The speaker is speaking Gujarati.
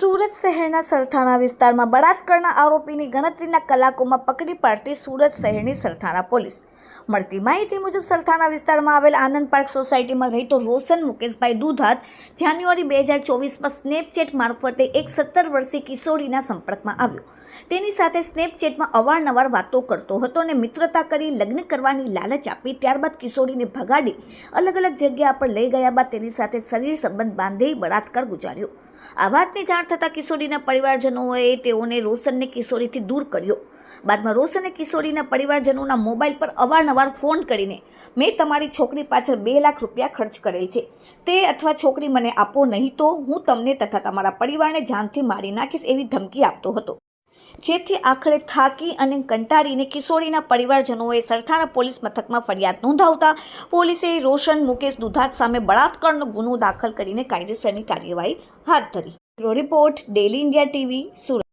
સુરત શહેરના સરથાણા વિસ્તારમાં બળાત્કારના આરોપીની ગણતરીના કલાકોમાં પકડી પાડતી સુરત શહેરની સરથાણા પોલીસ. મળતી માહિતી મુજબ સરથાણા વિસ્તારમાં આવેલ આનંદ પાર્ક સોસાયટીમાં રહેતો રોશન મુકેશભાઈ દુધાત જાન્યુઆરી બે હજાર ચોવીસમાં સ્નેપચેટ મારફતે એક સત્તર વર્ષીય કિશોરીના સંપર્કમાં આવ્યો. તેની સાથે સ્નેપચેટમાં અવારનવાર વાતો કરતો હતો અને મિત્રતા કરી લગ્ન કરવાની લાલચ આપી ત્યારબાદ કિશોરીને ભગાડી અલગ અલગ જગ્યા પર લઈ ગયા બાદ તેની સાથે શરીર સંબંધ બાંધી બળાત્કાર ગુજાર્યો. આ વાતની જાણ થતાં કિશોરીના પરિવારજનોએ તેઓને રોશનને કિશોરીથી દૂર કર્યો. બાદમાં રોશને કિશોરીના પરિવારજનોના મોબાઈલ પર અવારનવાર ફોન કરીને, મેં તમારી છોકરી પાછળ બે લાખ રૂપિયા ખર્ચ કરેલ છે. તે અથવા છોકરી મને આપો નહીં તો હું તમને તથા તમારા પરિવારને જાનથી મારી નાખીશ, એવી ધમકી આપતો હતો. જેથી આખરે થાકી અને કંટાળીને કિશોરીના પરિવારજનોએ સરથાણા પોલીસ મથકમાં ફરિયાદ નોંધાવતા પોલીસે રોશન મુકેશ દુધાત સામે બળાત્કારનો ગુનો દાખલ કરીને કાયદેસરની કાર્યવાહી હાથ ધરી. Report daily India TV Surat.